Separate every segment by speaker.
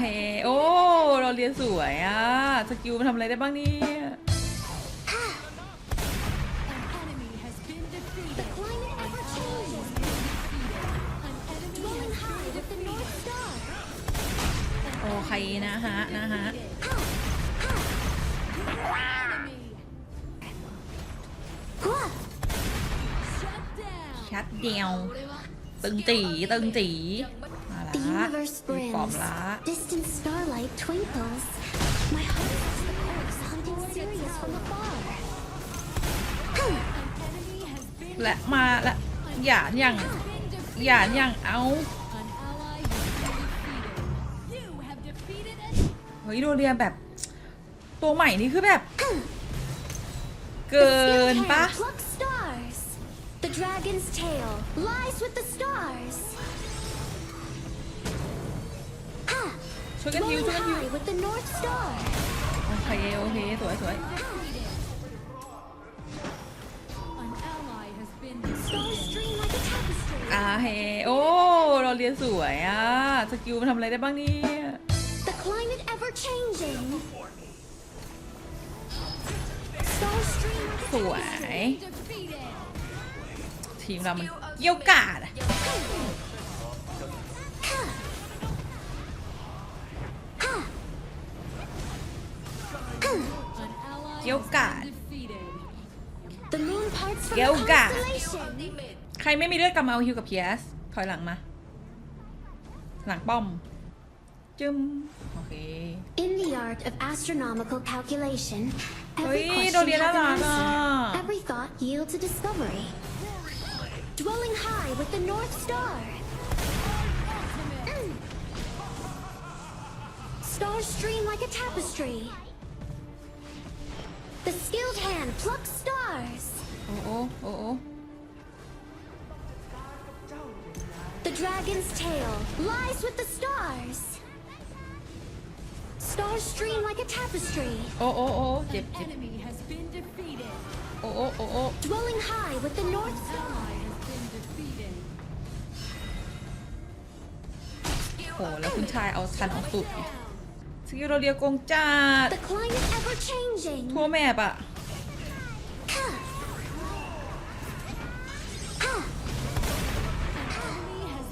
Speaker 1: เฮโอ้เราเรียนสวยอะสกิลมันทำอะไรได้บ้างเนี่ย
Speaker 2: enemy has been defeated.
Speaker 3: The climate ever changes.
Speaker 2: An enemy
Speaker 3: Dwelling
Speaker 2: has
Speaker 3: high
Speaker 2: been
Speaker 3: with the North Star.
Speaker 1: โอเคนะฮะนะฮะ
Speaker 2: enemy.
Speaker 3: ฮัว
Speaker 2: Shut down.
Speaker 1: ชัดเดียว ตึงจีตึงจีมาละ
Speaker 3: The universe
Speaker 1: มีปอบ
Speaker 3: brims.
Speaker 1: ละ
Speaker 3: Distant starlight twinkles. My heart is the corpse hunting Sirius from afar.
Speaker 2: An enemy has been
Speaker 1: และมาและหยานอย่าง
Speaker 2: been defeated.
Speaker 1: หยานอย่างเอา
Speaker 2: An ally has been defeated. You have defeated an
Speaker 1: เฮ้ยโดเรียนแบบ ตัวใหม่นี่คือแบบ เกิ
Speaker 3: The skilled
Speaker 1: นปะ
Speaker 3: hand plucks stars. The dragon's tail lies with the stars.
Speaker 1: ช่วยกันฮิว
Speaker 3: Dwelling
Speaker 1: ช่วยกันฮิว
Speaker 3: high with the North Star.
Speaker 1: โอเคโอเคสวยสวย
Speaker 2: defeated. An ally has been
Speaker 3: Stars
Speaker 2: defeated.
Speaker 3: stream like a tapestry.
Speaker 1: อ่าเฮโอ้เราเรียนสวยอะสกิลมันทำอะไรได้บ้างเนี่ย
Speaker 3: The climate ever changing. Stars stream like a
Speaker 1: สวย
Speaker 2: Defeated.
Speaker 1: ทีมเรามันเกี่ยวกาดอะ
Speaker 2: An
Speaker 1: เกี่ยว
Speaker 2: has
Speaker 1: กาด
Speaker 2: been defeated.
Speaker 3: The moon parts from the
Speaker 1: Yoga.
Speaker 3: constellation.
Speaker 1: ใครไม่มีเลือดกลับมาเอาฮิวกับเพียสถอยหลังมา หลังป้อม จึมโอเค
Speaker 3: In the art of astronomical calculation, every
Speaker 1: Ui,
Speaker 3: question
Speaker 1: Dorian
Speaker 3: has an
Speaker 1: Alana.
Speaker 3: answer. Every thought yields a discovery. Dwelling high with the North Star. Mm. Stars stream like a tapestry. The skilled hand plucks stars.
Speaker 1: โอ้โอ้โอ้โอ้
Speaker 3: The dragon's tail lies with the stars. Stars stream like a tapestry.
Speaker 1: โอ้โอ้โอ้เจ็บ
Speaker 2: An
Speaker 1: เจ็บ
Speaker 2: enemy has been defeated.
Speaker 1: โอ้โอ้โอ้โอ้
Speaker 3: Dwelling high with the North Star.
Speaker 2: Ally has been defeated.
Speaker 1: โหแล้วคุณชายเอาทันเอาสุดไง สกิลเราเรียกงจัด
Speaker 3: The climate ever changing.
Speaker 1: ทั่วแมปอะ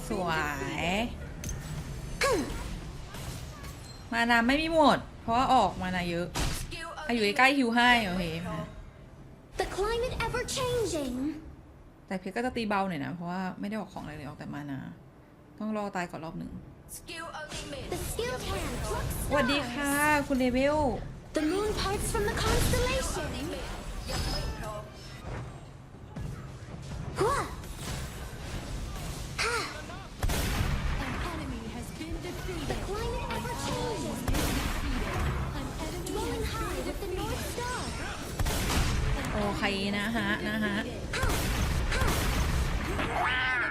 Speaker 1: สวย มานาไม่มีหมด เพราะว่าออกมานาเยอะอาอยู่ใกล้ฮิวให้โอเคมา
Speaker 3: The climate ever changing.
Speaker 1: แต่เพชรก็จะตีเบาหน่อยนะ เพราะว่าไม่ได้ออกของอะไรเลยออกแต่มานา ต้องรอตายก่อนรอบหนึ่ง
Speaker 3: The skilled hand plucks
Speaker 1: สวัสดีค่ะ คุณเลเวล
Speaker 3: The moon parts from the constellation. Hua! Ha!
Speaker 2: An enemy has been
Speaker 3: The
Speaker 2: defeated.
Speaker 3: climate ever changing.
Speaker 2: An enemy
Speaker 3: Dwelling
Speaker 2: has
Speaker 3: high
Speaker 2: been
Speaker 3: with the North Star.
Speaker 1: โอเคนะฮะ นะฮะ
Speaker 3: Ha! Ha!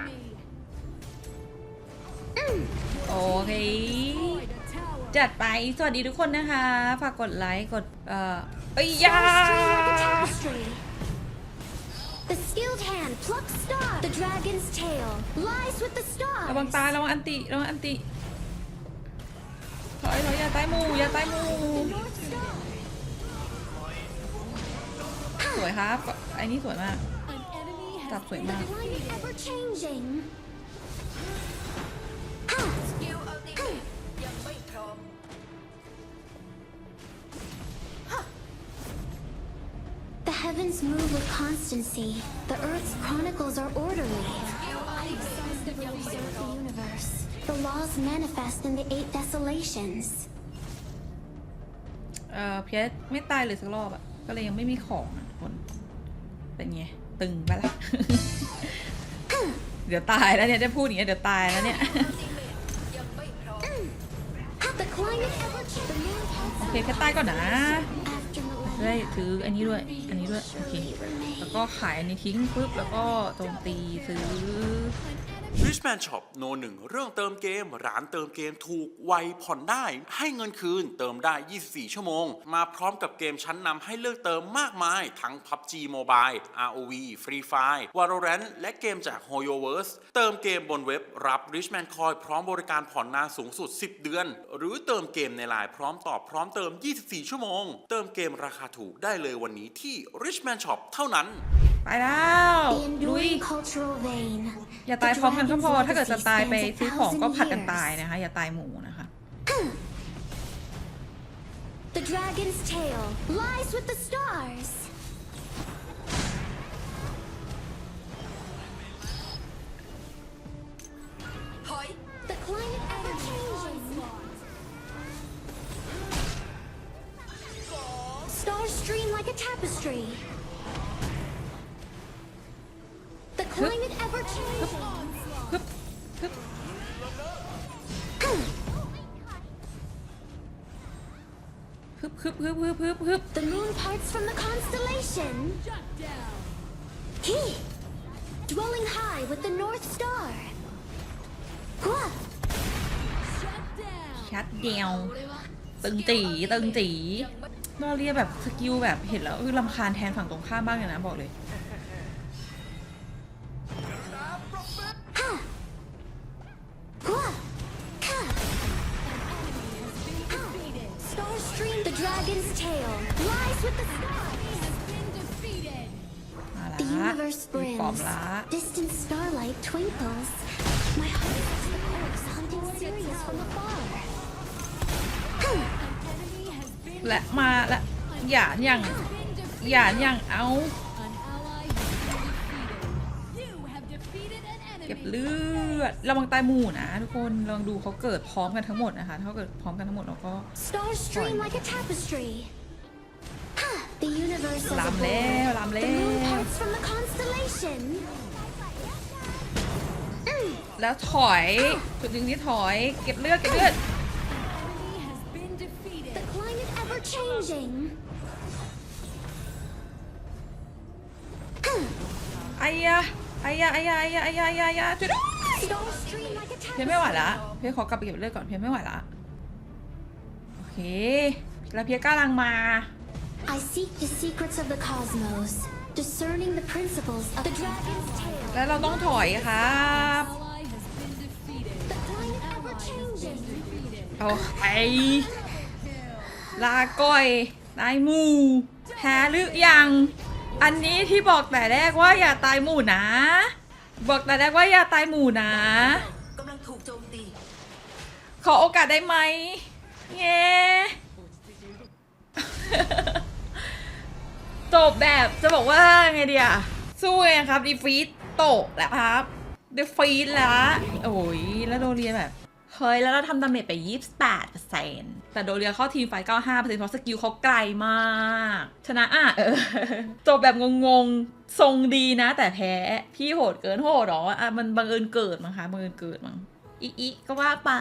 Speaker 1: เค
Speaker 2: Destroyed a tower.
Speaker 1: จัดไป สวัสดีทุกคนนะคะ ฝากกดไลค์ กด เอ่อเอ้ยอยา
Speaker 3: Stars stream like a tapestry. The skilled hand plucks stars. The dragon's tail lies with the
Speaker 1: ระวัง
Speaker 3: stars.
Speaker 1: ตายระวังอันติ ระวังอันติ ถอยถอยอย่าตายหมูอย่าตายหมู
Speaker 3: North Star.
Speaker 1: สวยครับไอ้นี่สวยมาก
Speaker 2: An enemy has
Speaker 1: จับสวย
Speaker 3: The
Speaker 1: มาก
Speaker 3: heavens move with constancy. The earth's chronicles are orderly. I exhaustively observe the universe. The laws manifest in the eight desolations.
Speaker 1: เอ่อเพียสไม่ตายเลยสักรอบอะก็เลยยังไม่มีของอะทุกคน เป็นไง ตึงไปะละเดี๋ยวตายแล้วเนี่ยจะพูดอย่างเงี้ยเดี๋ยวตายแล้วเนี่ย
Speaker 3: The climate ever changes. The moon parts
Speaker 1: โอเคแค่ตายก่อนนะ
Speaker 3: after
Speaker 1: จะได้ถืออันนี้ด้วย อันนี้ด้วย โอเค แล้วก็ขายอันนี้ทิ้งปุ๊บ แล้วก็โจมตีซื้อ
Speaker 2: An
Speaker 4: Richman Shop โนหนึ่งเรื่องเติมเกม ร้านเติมเกมถูกไวผ่อนได้ ให้เงินคืนเติมได้ 24 ชั่วโมง มาพร้อมกับเกมชั้นนำให้เลือกเติมมากมาย ทั้ง PUBG Mobile ROV Free Fire Valorant และเกมจาก HoYoverse เติมเกมบนเว็บรับ Richman Coin พร้อมบริการผ่อนนานสูงสุด 10 เดือน หรือเติมเกมในไลน์พร้อมตอบพร้อมเติม 24 ชั่วโมง เติมเกมราคาถูกได้เลยวันนี้ที่ Richman Shop เท่านั้น
Speaker 1: ไปแล้ว
Speaker 3: The
Speaker 1: ลุย
Speaker 3: enduring cultural vein.
Speaker 1: อย่าตายพร้อมกันก็พอ ถ้าเกิดจะตายไป
Speaker 3: stands a
Speaker 1: ซื้อของก็
Speaker 3: thousand
Speaker 1: ผัดกัน
Speaker 3: years.
Speaker 1: ตายนะคะ อย่าตายหมูนะคะ
Speaker 3: The dragon's tail lies with the stars. The climate ever changing. Stars stream like a tapestry.
Speaker 1: ฮึบฮึบฮึบฮึบฮึบฮึบฮึบฮึบ
Speaker 3: The moon parts from the constellation.
Speaker 2: Shut down.
Speaker 3: He, dwelling high with the North Star. Hua,
Speaker 2: Shut down.
Speaker 1: ชัดเดียว ตึงจีตึงจีนอเรียแบบสกิลแบบเห็นแล้วคือลำคาญแทนฝั่งตรงข้ามบ้างเลยนะบอกเลย
Speaker 3: Star stream, the dragon's tail lies with the stars.
Speaker 2: Has been defeated.
Speaker 1: มาละ
Speaker 3: The universe
Speaker 1: ตีปอม
Speaker 3: brims.
Speaker 1: ละ
Speaker 3: Distant starlight twinkles. My heart is the corpse hunting Sirius from afar.
Speaker 2: An enemy has been
Speaker 1: และมาและหยานอย่าง
Speaker 2: been defeated.
Speaker 1: หยานอย่างเอา เก็บ
Speaker 2: enemy.
Speaker 1: เลือดระวังตายหมู่นะทุกคนลองดูเขาเกิดพร้อมกันทั้งหมดนะคะถ้าเกิดพร้อมกันทั้งหมดเราก็
Speaker 3: Stars stream like a tapestry. Ha, The universe as a
Speaker 1: ลำแล้ว
Speaker 3: bowl.
Speaker 1: ลำแล้
Speaker 3: The moon
Speaker 1: ว
Speaker 3: parts from the constellation. Mm.
Speaker 1: แล้วถอยจุดหนึ่งที่ถอยเก็บเลือดเก็บเลือด
Speaker 2: Enemy has been defeated.
Speaker 3: The climate ever changing.
Speaker 1: ไอ้ยะ ไอ้ยะไอ้ยะไอ้ยะไอ้ยะไอ้ยะไอ้ยะช่วยด้วย
Speaker 3: Stars stream like a
Speaker 1: เพียงไม่ไหว
Speaker 3: tapestry.
Speaker 1: ละเพียงขอกลับไปเก็บเลือดก่อนเพียงไม่ไหวละโอเคแล้วเพียงกำลังมา
Speaker 3: I seek the secrets of the cosmos, discerning the principles of the dragon's tail.
Speaker 1: แล้วเราต้องถอยครับ
Speaker 2: Ally has been defeated.
Speaker 3: The climate
Speaker 2: Ally
Speaker 3: ever
Speaker 2: has been
Speaker 3: changing.
Speaker 2: defeated.
Speaker 1: เอาไปลาก้อยตายหมู่แพ้หรือยัง อันนี้ที่บอกแต่แรกว่าอย่าตายหมู่นะ บอกแต่แรกว่าอย่าตายหมู่นะ
Speaker 5: กำลังถูกโจมตี
Speaker 1: ขอโอกาสได้ไหมเย้จบแบบจะบอกว่าไงเดียสู้ไงครับดีฟีตตกแล้วครับดีฟีตแล้วโอ้ยแล้วโดนเรียแบบ เฮ้ย แล้วเราทำดาเมจไป28%แต่ โดเรียเข้าทีมไฟ95%เพราะสกิลเขาไกลมาก ชนะอะเออจบแบบงงๆ ทรงดีนะ แต่แพ้ พี่โหดเกินโหดเหรออะมันบังเอิญเกิดมั้งคะบังเอิญเกิดมั้งอีอีก็ว่าไป